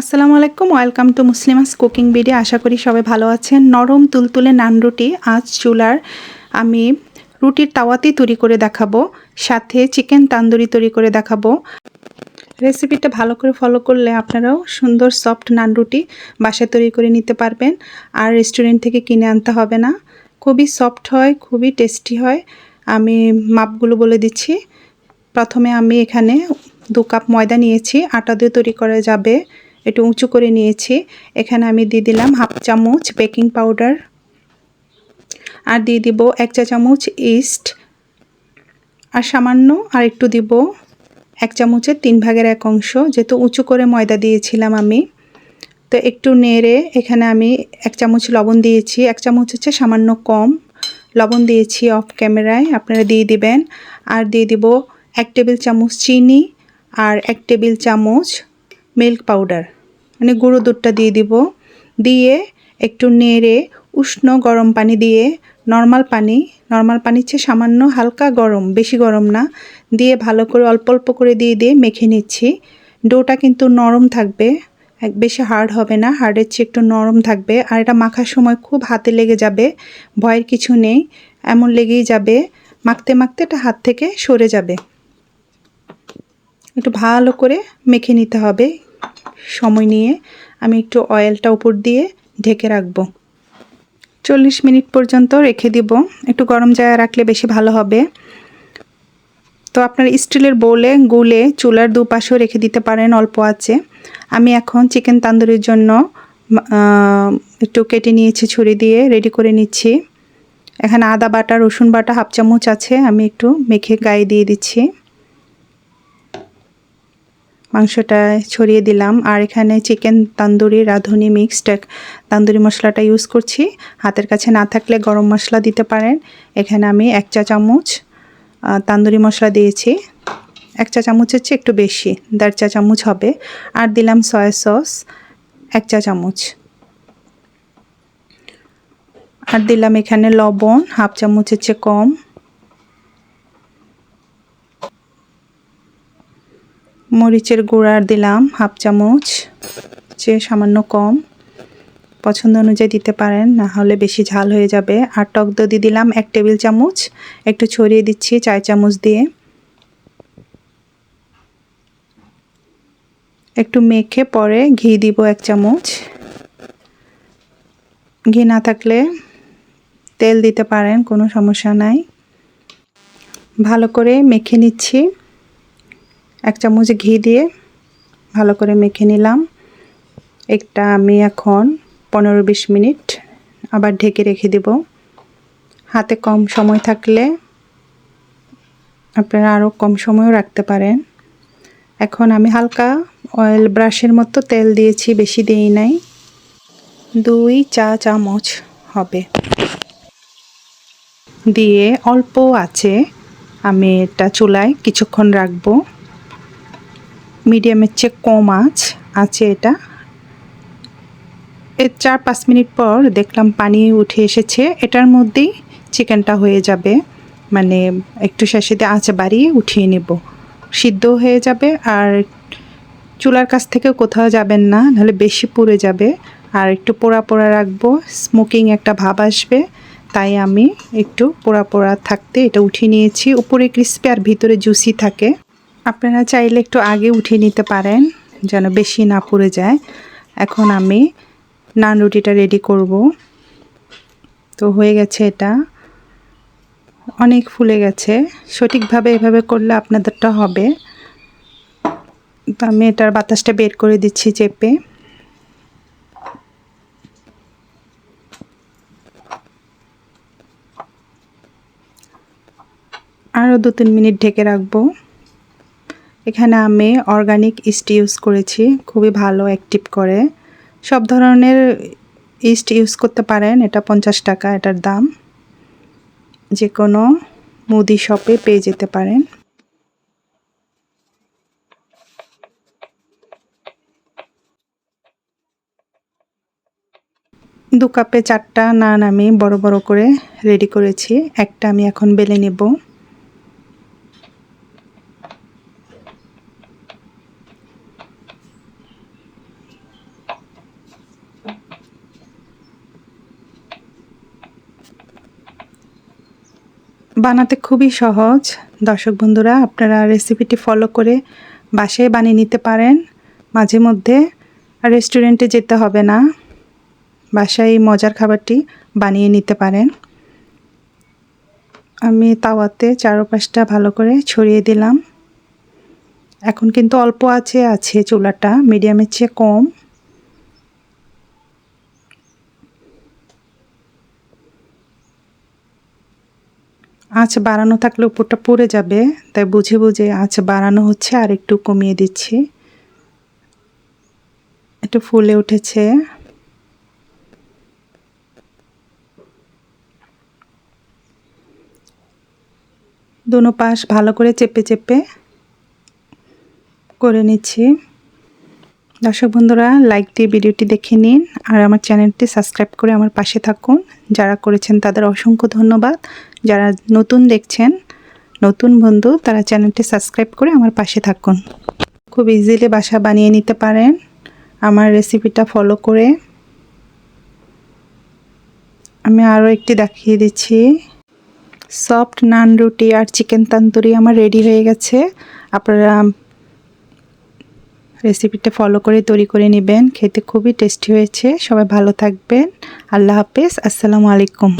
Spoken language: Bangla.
আসসালামু আলাইকুম, welcome to Muslima's cooking video. আশা করি সবাই ভালো আছেন। নরম তুলতুলে নান রুটি আজ চুলার আমি রুটির তাওয়াতেই তৈরি করে দেখাবো, সাথে চিকেন তান্দুরি তৈরি করে দেখাবো। রেসিপিটা ভালো করে ফলো করলে আপনারাও সুন্দর সফট নান রুটি বাসায় তৈরি করে নিতে পারবেন। আর রেস্টুরেন্ট থেকে কিনে আনতে হবে না। খুবই সফট হয়, খুবই টেস্টি হয়। আমি মাপগুলো বলে দিচ্ছি। প্রথমে আমি এখানে দু কাপ ময়দা নিয়েছি, আটা দিয়ে তৈরি করা যাবে। একটু উঁচু করে নিয়েছি। এখানে আমি দিয়ে দিলাম হাফ চামচ বেকিং পাউডার। আর দিয়ে দিব এক চা চামচ ইস্ট। আর সামান্য আর একটু দিব এক চামচের তিন ভাগের এক অংশ, যেহেতু উঁচু করে ময়দা দিয়েছিলাম আমি। তো একটু নেড়ে এখানে আমি এক চামচ লবণ দিয়েছি। এক চামচ হচ্ছে সামান্য কম লবণ দিয়েছি অফ ক্যামেরায়, আপনারা দিয়ে দিবেন। আর দিয়ে দিব এক টেবিল চামচ চিনি আর এক টেবিল চামচ মিল্ক পাউডার। মানে গুঁড়ো দুধটা দিয়ে দিব। দিয়ে একটু নেড়ে উষ্ণ গরম পানি দিয়ে নর্মাল পানি নর্মাল পানির চেয়ে সামান্য হালকা গরম, বেশি গরম না, দিয়ে ভালো করে অল্প অল্প করে দিয়ে দিয়ে মেখে নিচ্ছি। ডোটা কিন্তু নরম থাকবে বেশি হার্ড হবে না হার্ডের চেয়ে একটু নরম থাকবে। আর এটা মাখার সময় খুব হাতে লেগে যাবে, ভয়ের কিছু নেই, এমন লেগেই যাবে, মাখতে মাখতে এটা হাত থেকে সরে যাবে। একটু ভালো করে মেখে নিতে হবে সময় নিয়ে আমি একটু অয়েলটা উপর দিয়ে ঢেকে রাখব। চল্লিশ মিনিট পর্যন্ত রেখে দিব। একটু গরম জায়গায় রাখলে বেশি ভালো হবে। তো আপনার স্টিলের বোলে, গুলে চুলার দুপাশেও রেখে দিতে পারেন, অল্প আছে। আমি এখন চিকেন তান্দুরির জন্য একটু কেটে নিয়েছি, ছুরি দিয়ে রেডি করে নিচ্ছি। এখানে আদা বাটা, রসুন বাটা, হাফ চামচ আছে। আমি একটু মেখে গায়ে দিয়ে দিচ্ছি। মাংসটা ছড়িয়ে দিলাম। আর এখানে চিকেন তান্দুরি রাঁধুনি মিক্সড তান্দুরি মশলাটা ইউজ করছি। হাতের কাছে না থাকলে গরম মশলা দিতে পারেন। এখানে আমি এক চা চামচ তান্দুরি মশলা দিয়েছি। এক চা চামচ হচ্ছে একটু বেশি, দেড় চা চামচ হবে। আর দিলাম সয়া সস এক চা চামচ। আর দিলাম এখানে লবণ, হাফ চামচের চেয়ে কম। মরিচের গুঁড়ার দিলাম, হাফ চামচ, চেয়ে সামান্য কম। পছন্দ অনুযায়ী দিতে পারেন, না হলে বেশি ঝাল হয়ে যাবে। আর টক দধি দিলাম এক টেবিল চামচ, একটু ছড়িয়ে দিচ্ছি চার চামচ দিয়ে। একটু মেখে পরে ঘি দিব এক চামচ। ঘি না থাকলে তেল দিতে পারেন, কোনো সমস্যা নাই। ভালো করে মেখে নিচ্ছি। এক চামচ ঘি দিয়ে ভালো করে মেখে নিলাম। একটা আমি এখন পনেরো বিশ মিনিট আবার ঢেকে রেখে দেব। হাতে কম সময় থাকলে আপনারা আরও কম সময়ও রাখতে পারেন। এখন আমি হালকা অয়েল ব্রাশের মতো তেল দিয়েছি, বেশি দিই নাই। দুই চা চামচ হবে। দিয়ে অল্প আছে, আমি এটা চুলায় কিছুক্ষণ রাখব। মিডিয়ামের চেয়ে কম আঁচ, আছে এটা। এর চার পাঁচ মিনিট পর দেখলাম পানি উঠে এসেছে। এটার মধ্যেই চিকেনটা হয়ে যাবে। মানে একটু শেষে দিয়ে আঁচে বাড়িয়ে উঠিয়ে নেব। সিদ্ধ হয়ে যাবে আর চুলার কাছ থেকে কোথাও যাবেন না, নাহলে বেশি পুড়ে যাবে। আর একটু পোড়া পোড়া রাখব। স্মোকিং একটা ভাব আসবে। তাই আমি একটু পোড়া পোড়া থাকতে এটা উঠিয়ে নিয়েছি। উপরে ক্রিস্পি আর ভিতরে জুসি থাকে। আপনারা চাইলে একটু আগে উঠিয়ে নিতে পারেন, যেন বেশি না পুড়ে যায়। এখন আমি নান রুটিটা রেডি করব। তো হয়ে গেছে এটা। অনেক ফুলে গেছে। সঠিকভাবে এভাবে করলে আপনাদেরটা হবে। তো আমি এটার বাতাসটা বের করে দিচ্ছি চেপে। আরও দু তিন মিনিট ঢেকে রাখব। এখানে আমি অর্গানিক ইস্ট ইউজ করেছি, খুবই ভালো অ্যাক্টিভ করে। সব ধরনের ইস্ট ইউজ করতে পারেন, এটা পঞ্চাশ টাকা এটার দাম। যে কোনো মুদি শপে পেয়ে যেতে পারেন। দু কাপে চারটা নান আমি বড় বড় করে রেডি করেছি, একটা আমি এখন বেলে নেব। বানাতে খুবই সহজ। দর্শক বন্ধুরা, আপনারা রেসিপিটি ফলো করে বাসায় বানিয়ে নিতে পারেন। মাঝে মধ্যে রেস্টুরেন্টে যেতে হবে না। বাসায় এই মজার খাবারটি বানিয়ে নিতে পারেন। আমি তাওয়াতে চারপাশটা ভালো করে ছড়িয়ে দিলাম। এখন কিন্তু অল্প আছে আছে চুলাটা। মিডিয়ামের চেয়ে কম। আঁচ বাড়ানো থাকলে উপরটা পড়ে যাবে, তাই বুঝে বুঝে আঁচ বাড়ানো হচ্ছে আর একটু কমিয়ে দিচ্ছি। একটু ফুলে উঠেছে। দুনো পাশ ভালো করে চেপে চেপে করে নিচ্ছি। দর্শক বন্ধুরা লাইক দিয়ে ভিডিওটি দেখে নিন আর আমার চ্যানেলটি সাবস্ক্রাইব করে আমার পাশে থাকুন। যারা করেছেন তাদের অসংখ্য ধন্যবাদ। যারা নতুন দেখছেন, নতুন বন্ধু, তারা চ্যানেলটি সাবস্ক্রাইব করে আমার পাশে থাকুন। খুব ইজিলি বাসা বানিয়ে নিতে পারেন। আমার রেসিপিটা ফলো করে। আমি আরও একটি দেখিয়ে দিচ্ছি। সফট নান রুটি আর চিকেন তান্দুরি আমার রেডি হয়ে গেছে। আপনারা রেসিপিটা ফলো করে তৈরি করে নেবেন। খেতে খুবই টেস্টি হয়েছে। সবাই ভালো থাকবেন। আল্লাহ হাফেজ। আসসালামু আলাইকুম।